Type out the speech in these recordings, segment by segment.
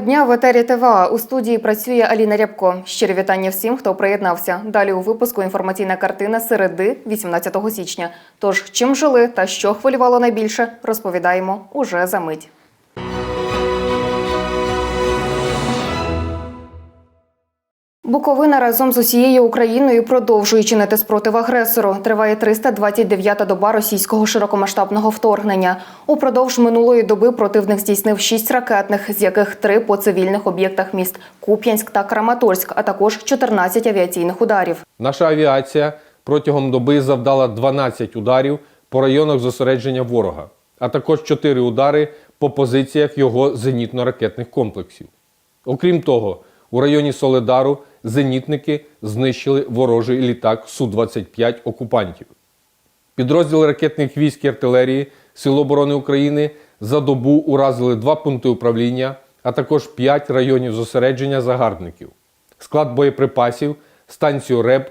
Дня в етері ТВА. У студії працює Аліна Рябко. Щирі вітання всім, хто приєднався. Далі у випуску інформаційна картина середи 18 січня. Тож, чим жили та що хвилювало найбільше, розповідаємо уже за мить. Буковина разом з усією Україною продовжує чинити спротив агресору. Триває 329-та доба російського широкомасштабного вторгнення. Упродовж минулої доби противник здійснив шість ракетних, з яких три по цивільних об'єктах міст Куп'янськ та Краматорськ, а також 14 авіаційних ударів. Наша авіація протягом доби завдала 12 ударів по районах зосередження ворога, а також 4 удари по позиціях його зенітно-ракетних комплексів. Окрім того, у районі Соледару зенітники знищили ворожий літак Су-25 окупантів. Підрозділи ракетних військ і артилерії Сил оборони України за добу уразили два пункти управління, а також п'ять районів зосередження загарбників, склад боєприпасів, станцію РЕБ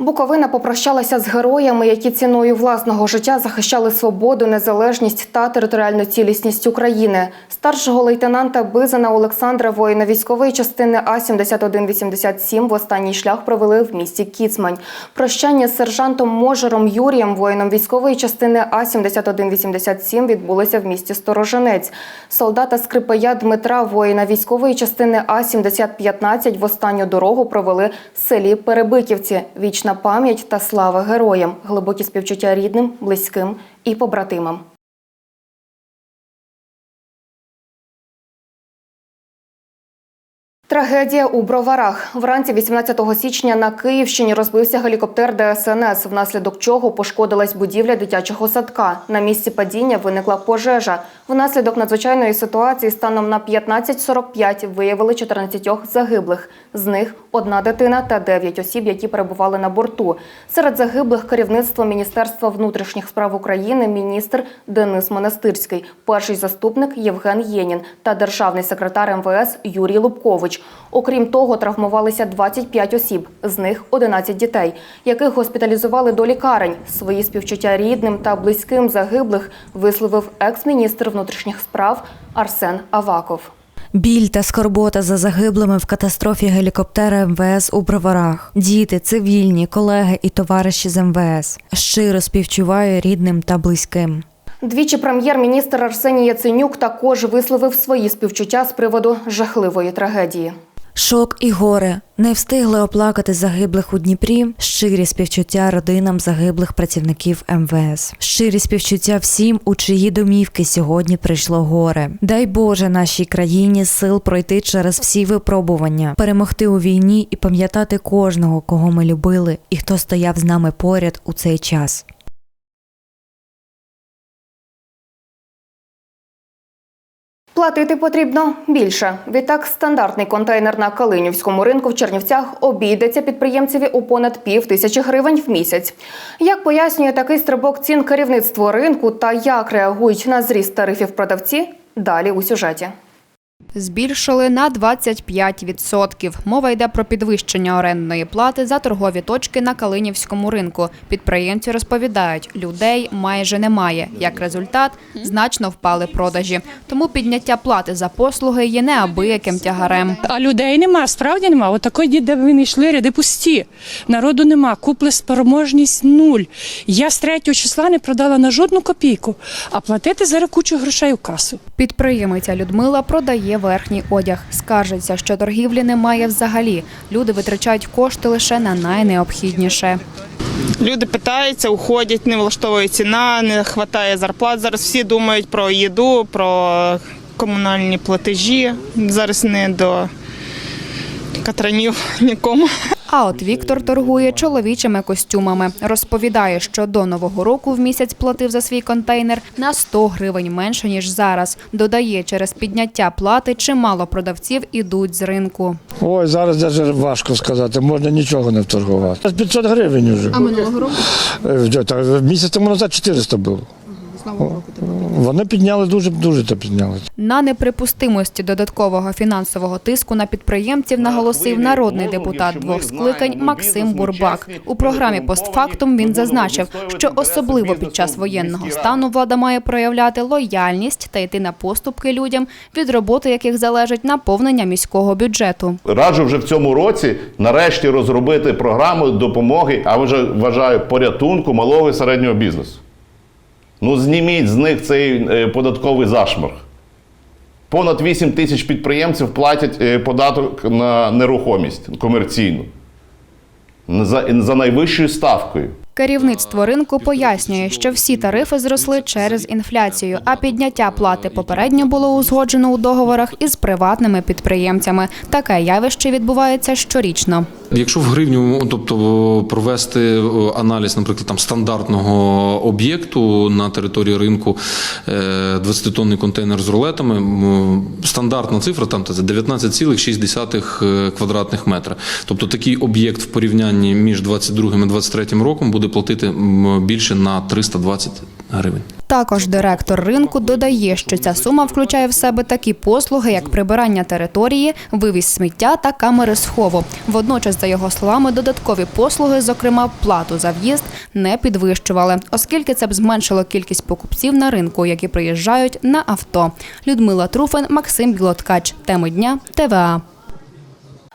Буковина попрощалася з героями, які ціною власного життя захищали свободу, незалежність та територіальну цілісність України. Старшого лейтенанта Бизана Олександра, воїна військової частини А 7187 в останній шлях провели в місті Кіцмань. Прощання з сержантом Можером Юрієм, воїном військової частини А 7187 відбулося в місті Сторожинець. Солдата Скрипая Дмитра, воїна військової частини А 7015 в останню дорогу провели в селі Перебиківці. Вічна пам'ять та слава героям, глибокі співчуття рідним, близьким і побратимам. Трагедія у Броварах. Вранці 18 січня на Київщині розбився гелікоптер ДСНС, внаслідок чого пошкодилась будівля дитячого садка. На місці падіння виникла пожежа. Внаслідок надзвичайної ситуації станом на 15.45 виявили 14 загиблих. З них одна дитина та 9 осіб, які перебували на борту. Серед загиблих керівництво Міністерства внутрішніх справ України, міністр Денис Монастирський, перший заступник Євген Єнін та державний секретар МВС Юрій Лубкович. Окрім того, травмувалися 25 осіб, з них 11 дітей, яких госпіталізували до лікарень. Свої співчуття рідним та близьким загиблих висловив екс-міністр внутрішніх справ Арсен Аваков. Біль та скорбота за загиблими в катастрофі гелікоптера МВС у Броварах. Діти, цивільні, колеги і товариші з МВС. Щиро співчуваю рідним та близьким. Двічі прем'єр-міністр Арсеній Яценюк також висловив свої співчуття з приводу жахливої трагедії. Шок і горе не встигли оплакати загиблих у Дніпрі. Щирі співчуття родинам загиблих працівників МВС. Щирі співчуття всім, у чиї домівки сьогодні прийшло горе. Дай Боже нашій країні сил пройти через всі випробування, перемогти у війні і пам'ятати кожного, кого ми любили, і хто стояв з нами поряд у цей час. Платити потрібно більше. Відтак, стандартний контейнер на Калинівському ринку в Чернівцях обійдеться підприємцеві у понад пів тисячі гривень в місяць. Як пояснює такий стрибок цін керівництво ринку та як реагують на зріст тарифів продавці, далі у сюжеті. Збільшили на 25%. Мова йде про підвищення орендної плати за торгові точки на Калинівському ринку. Підприємці розповідають, людей майже немає. Як результат, значно впали продажі. Тому підняття плати за послуги є неабияким тягарем. А людей нема, справді нема. Отакої дід, де вони йшли, ряди пусті. Народу нема, купли спроможність нуль. Я з 3 числа не продала на жодну копійку, а платити зараз кучу грошей у касу. Підприємиця Людмила продає верхній одяг. Скаржиться, що торгівлі немає взагалі. Люди витрачають кошти лише на найнеобхідніше. Люди питаються, уходять, не влаштовує ціна, не вистачає зарплат. Зараз всі думають про їду, про комунальні платежі. Зараз не до катранів нікому. А от Віктор торгує чоловічими костюмами. Розповідає, що до нового року в місяць платив за свій контейнер на 100 гривень менше ніж зараз. Додає, через підняття плати чимало продавців ідуть з ринку. Ой, зараз навіть важко сказати, можна нічого не вторгувати. 500 гривень вже. А минулого року? Місяць тому назад 400 було. Вони підняли дуже дуже то підняли. На неприпустимості додаткового фінансового тиску на підприємців наголосив народний депутат двох скликань Максим Бурбак. У програмі постфактум він зазначив, що особливо під час воєнного стану влада має проявляти лояльність та йти на поступки людям, від роботи яких залежить наповнення міського бюджету. Раджу вже в цьому році нарешті розробити програму допомоги, а вже вважаю порятунку малого і середнього бізнесу. Ну, зніміть з них цей е, податковий зашморг. Понад 8 тисяч підприємців платять е, податок на нерухомість комерційну за, за найвищою ставкою. Керівництво ринку пояснює, що всі тарифи зросли через інфляцію, а підняття плати попередньо було узгоджено у договорах із приватними підприємцями. Таке явище відбувається щорічно. Якщо в гривню, тобто провести е, аналіз, наприклад, там стандартного об'єкту на території ринку, е, 20-тонний контейнер з рулетами, стандартна цифра там це 19,6 квадратних метра. Тобто такий об'єкт в порівнянні між 22 і 23 роком буде платити більше на 320 гривень. Також директор ринку додає, що ця сума включає в себе такі послуги, як прибирання території, вивіз сміття та камери схову. Водночас, за його словами, додаткові послуги, зокрема плату за в'їзд, не підвищували, оскільки це б зменшило кількість покупців на ринку, які приїжджають на авто. Людмила Труфен, Максим Білоткач. Теми дня ТВА.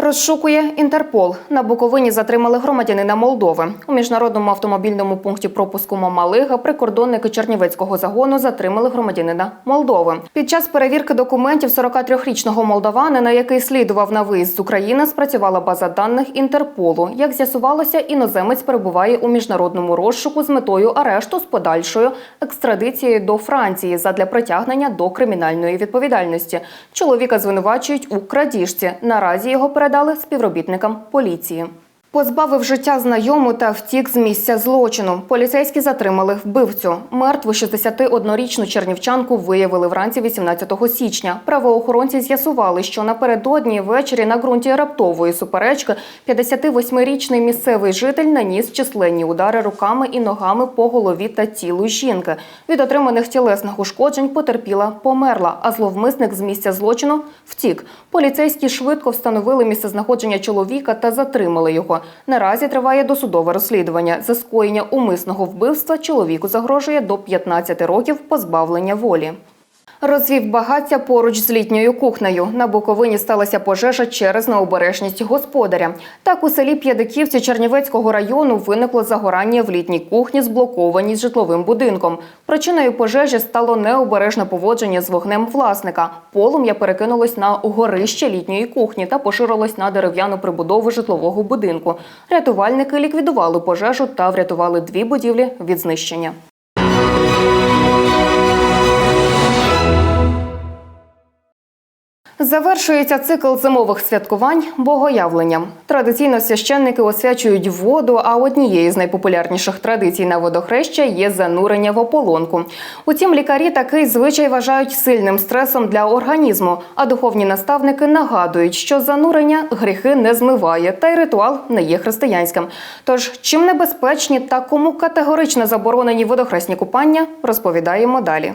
Розшукує Інтерпол. На Буковині затримали громадянина Молдови. У міжнародному автомобільному пункті пропуску Мамалига прикордонники Чернівецького загону затримали громадянина Молдови. Під час перевірки документів 43-річного молдаванина, який слідував на виїзд з України, спрацювала база даних Інтерполу. Як з'ясувалося, іноземець перебуває у міжнародному розшуку з метою арешту з подальшою екстрадицією до Франції задля притягнення до кримінальної відповідальності. Чоловіка звинувачують у крадіжці. Наразі його передали співробітникам поліції. Позбавив життя знайому та втік з місця злочину. Поліцейські затримали вбивцю. Мертву 61-річну чернівчанку виявили вранці 18 січня. Правоохоронці з'ясували, що напередодні ввечері на ґрунті раптової суперечки 58-річний місцевий житель наніс численні удари руками і ногами по голові та тілу жінки. Від отриманих тілесних ушкоджень потерпіла померла, а зловмисник з місця злочину втік. Поліцейські швидко встановили місцезнаходження чоловіка та затримали його. Наразі триває досудове розслідування. За скоєння умисного вбивства чоловіку загрожує до 15 років позбавлення волі. Розвів багаття поруч з літньою кухнею. На Буковині сталася пожежа через необережність господаря. Так у селі П'ядиківці Чернівецького району виникло загорання в літній кухні, зблокованій з житловим будинком. Причиною пожежі стало необережне поводження з вогнем власника. Полум'я перекинулось на горище літньої кухні та поширилось на дерев'яну прибудову житлового будинку. Рятувальники ліквідували пожежу та врятували дві будівлі від знищення. Завершується цикл зимових святкувань богоявленням. Традиційно священники освячують воду, а однією з найпопулярніших традицій на водохреща є занурення в ополонку. Утім, лікарі такий звичай вважають сильним стресом для організму, а духовні наставники нагадують, що занурення гріхи не змиває, та й ритуал не є християнським. Тож, чим небезпечні та кому категорично заборонені водохресні купання, розповідаємо далі.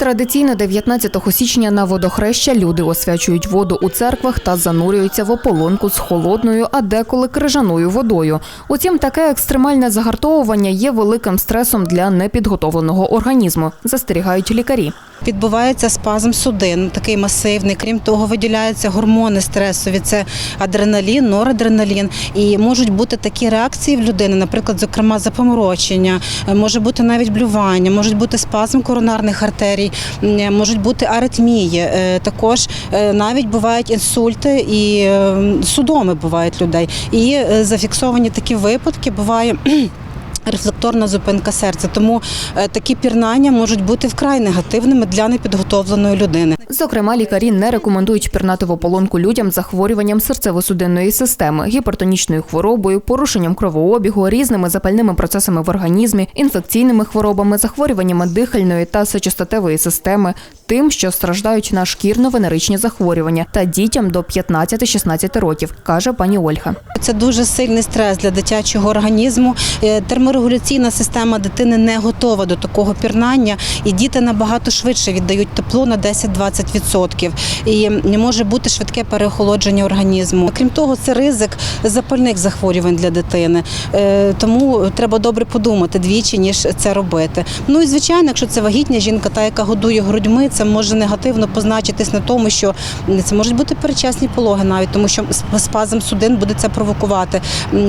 Традиційно 19 січня на водохреща люди освячують воду у церквах та занурюються в ополонку з холодною, а деколи крижаною водою. Утім, таке екстремальне загартовування є великим стресом для непідготовленого організму, застерігають лікарі. Відбувається спазм судин, такий масивний. Крім того, виділяються гормони стресові. Це адреналін, норадреналін. І можуть бути такі реакції в людини, наприклад, зокрема запоморочення, е, може бути навіть блювання, можуть бути спазм коронарних артерій, можуть бути аритмії. Е, Також е, навіть бувають інсульти і е, судоми бувають людей. І е, зафіксовані такі випадки буває. Рефлекторна зупинка серця. Тому е, такі пірнання можуть бути вкрай негативними для непідготовленої людини. Зокрема, лікарі не рекомендують пірнати в ополонку людям з захворюванням серцево-судинної системи, гіпертонічною хворобою, порушенням кровообігу, різними запальними процесами в організмі, інфекційними хворобами, захворюваннями дихальної та сечостатевої системи, тим, що страждають на шкірно-венеричні захворювання та дітям до 15-16 років, каже пані Ольга. Це дуже сильний стрес для дитячого організму. Е, Терморегуляційна система дитини не готова до такого пірнання, і діти набагато швидше віддають тепло на 10-20%. І не може бути швидке переохолодження організму. Крім того, це ризик запальних захворювань для дитини. Е, Тому треба добре подумати двічі, ніж це робити. Ну і звичайно, якщо це вагітня жінка, та яка годує грудьми, це може негативно позначитись на тому, що це можуть бути передчасні пологи, навіть тому, що спазм судин буде це провокувати.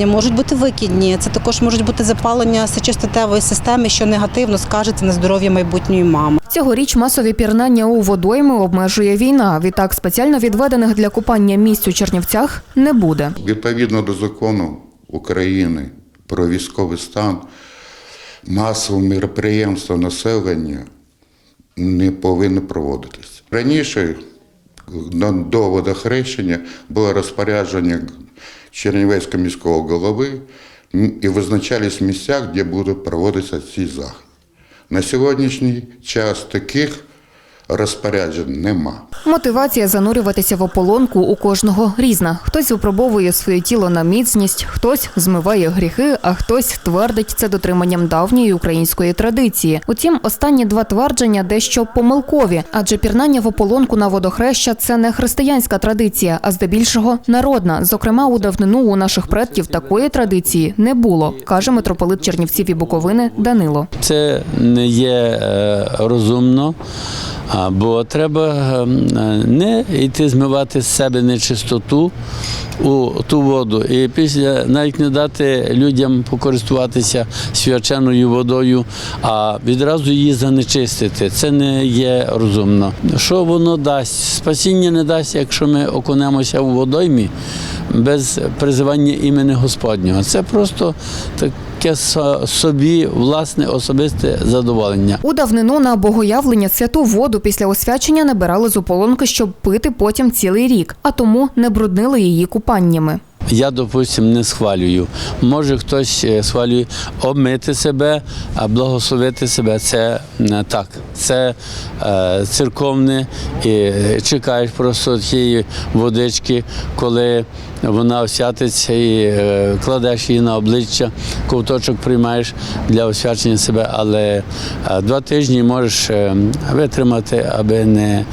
Можуть бути викидні, це також можуть бути запалення сечостатевої системи, що негативно скажеться на здоров'я майбутньої мами. Цьогоріч масові пірнання у водойми обмежує війна. Відтак спеціально відведених для купання місць у Чернівцях не буде. Відповідно до закону України про військовий стан, масові мероприємства населення не повинні проводитися. Раніше до водохрещення було розпорядження Чернівецького міського голови і визначались місця, де будуть проводитися ці заходи. На сьогоднішній час таких розпоряджень нема. Мотивація занурюватися в ополонку у кожного різна. Хтось випробовує своє тіло на міцність, хтось змиває гріхи, а хтось твердить це дотриманням давньої української традиції. Утім, останні два твердження дещо помилкові, адже пірнання в ополонку на водохреща це не християнська традиція, а здебільшого народна. Зокрема, у давнину у наших предків такої традиції не було, каже митрополит Чернівців і Буковини Данило. Це не є е, розумно, бо треба е, не йти змивати з себе нечистоту у ту воду. І після навіть не дати людям покористуватися свяченою водою, а відразу її занечистити. Це не є розумно. Що воно дасть? Спасіння не дасть, якщо ми окунемося у водоймі без призивання імені Господнього. Це просто таке собі власне особисте задоволення. У давнину на богоявлення святу воду після освячення набирали з ополонки, щоб пити потім цілий рік, а тому не бруднили її купаннями. Я, допустим, не схвалюю. Може хтось е, схвалює обмити себе, а благословити себе. Це не так. Це е, церковне і е, чекаєш просто тієї водички, коли вона освятиться і е, кладеш її на обличчя, ковточок приймаєш для освячення себе, але е, два тижні можеш е, витримати, аби не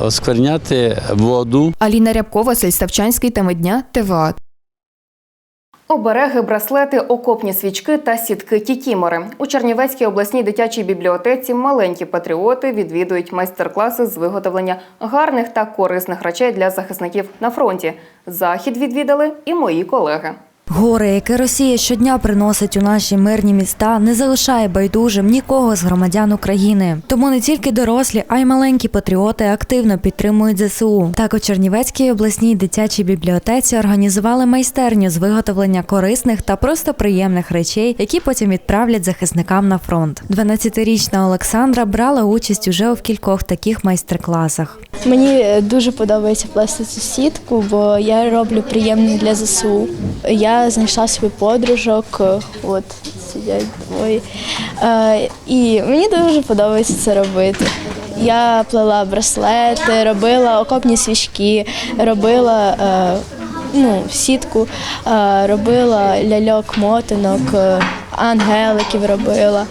оскверняти воду. Аліна Рябкова, Сельставчанський теми дня, ТВА. Обереги, браслети, окопні свічки та сітки кікімори. У Чернівецькій обласній дитячій бібліотеці маленькі патріоти відвідують майстер-класи з виготовлення гарних та корисних речей для захисників на фронті. Захід відвідали і мої колеги. Горе, яке Росія щодня приносить у наші мирні міста, не залишає байдужим нікого з громадян України. Тому не тільки дорослі, а й маленькі патріоти активно підтримують ЗСУ. Так у Чернівецькій обласній дитячій бібліотеці організували майстерню з виготовлення корисних та просто приємних речей, які потім відправлять захисникам на фронт. 12-річна Олександра брала участь уже в кількох таких майстер-класах. Мені е, дуже подобається плести цю сітку, бо я роблю приємне для ЗСУ. Я знайшла собі подружок, от сидять двоє. Е, і мені дуже подобається це робити. Я плела браслети, робила окопні свічки, робила е, ну, сітку, е, робила ляльок, мотинок, ангеликів робила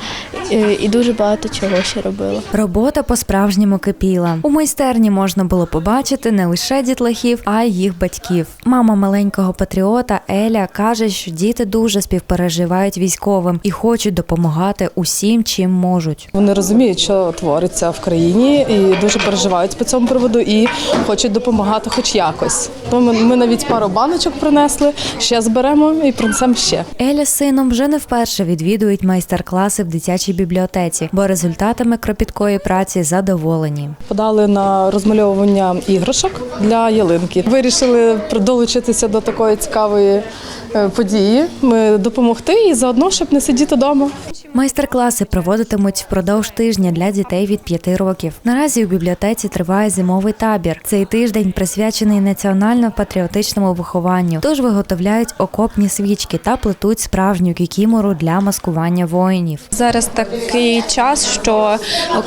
і дуже багато чого ще робила. Робота по-справжньому кипіла. У майстерні можна було побачити не лише дітлахів, а й їх батьків. Мама маленького патріота Еля каже, що діти дуже співпереживають військовим і хочуть допомагати усім, чим можуть. Вони розуміють, що твориться в країні, і дуже переживають по цьому приводу і хочуть допомагати, хоч якось. Тому ми, ми навіть пару баночок принесли, ще зберемо і принесемо ще. Еля з сином вже не вперше відвідують майстер-класи в дитячій бібліотеці, бо результатами кропіткої праці задоволені. Подали на розмальовування іграшок для ялинки. Вирішили долучитися до такої цікавої е, події, ми допомогти і заодно, щоб не сидіти вдома. Майстер-класи проводитимуть впродовж тижня для дітей від 5 років. Наразі у бібліотеці триває зимовий табір. Цей тиждень присвячений національно-патріотичному вихованню. Тож виготовляють окопні свічки та плетуть справжню кікімору для маскування воїнів. Зараз такий час, що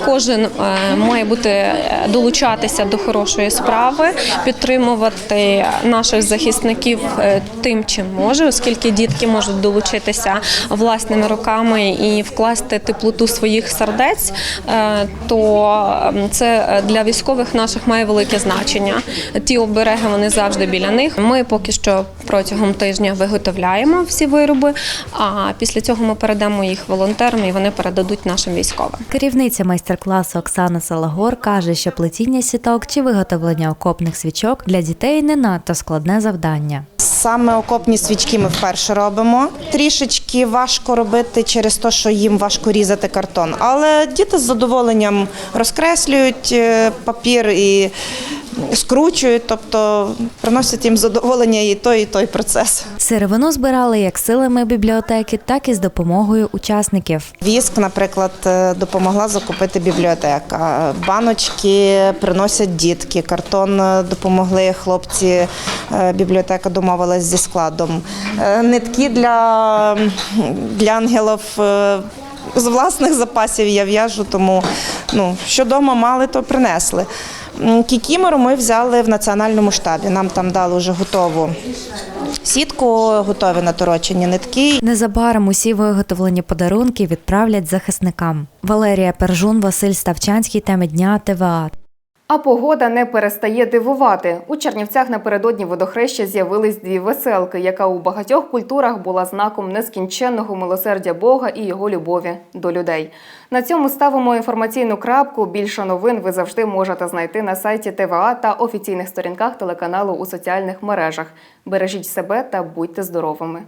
кожен е, має бути е, долучатися до хорошої справи, підтримувати наших захисників е, тим, чим може, оскільки дітки можуть долучитися власними руками і вкласти теплоту своїх сердець, е, то це для військових наших має велике значення. Ті обереги вони завжди біля них. Ми поки що протягом тижня виготовляємо всі вироби, а після цього ми передамо їх волонтерам і вони передадуть нашим військовим. Керівниця майстер-класу Оксана Салагор каже, що плетіння сіток чи виготовлення окопних свічок для дітей не надто складне завдання. Саме окопні свічки ми вперше робимо. Трішечки важко робити через те, що їм важко різати картон. Але діти з задоволенням розкреслюють е, папір і скручують, тобто приносять їм задоволення і той, і той процес. Сировину збирали як силами бібліотеки, так і з допомогою учасників. Віск, наприклад, е, допомогла закупити бібліотека. Баночки приносять дітки. Картон допомогли хлопці. е, Бібліотека домовилась зі складом. Е, Нитки для, для ангелів. З власних запасів я в'яжу, тому ну, що вдома мали, то принесли. Кікімору ми взяли в національному штабі. Нам там дали вже готову сітку, готові наторочені нитки. Незабаром усі виготовлені подарунки відправлять захисникам. Валерія Пержун, Василь Ставчанський, теми дня ТВА. А погода не перестає дивувати. У Чернівцях напередодні водохреща з'явились дві веселки, яка у багатьох культурах була знаком нескінченного милосердя Бога і його любові до людей. На цьому ставимо інформаційну крапку. Більше новин ви завжди можете знайти на сайті ТВА та офіційних сторінках телеканалу у соціальних мережах. Бережіть себе та будьте здоровими.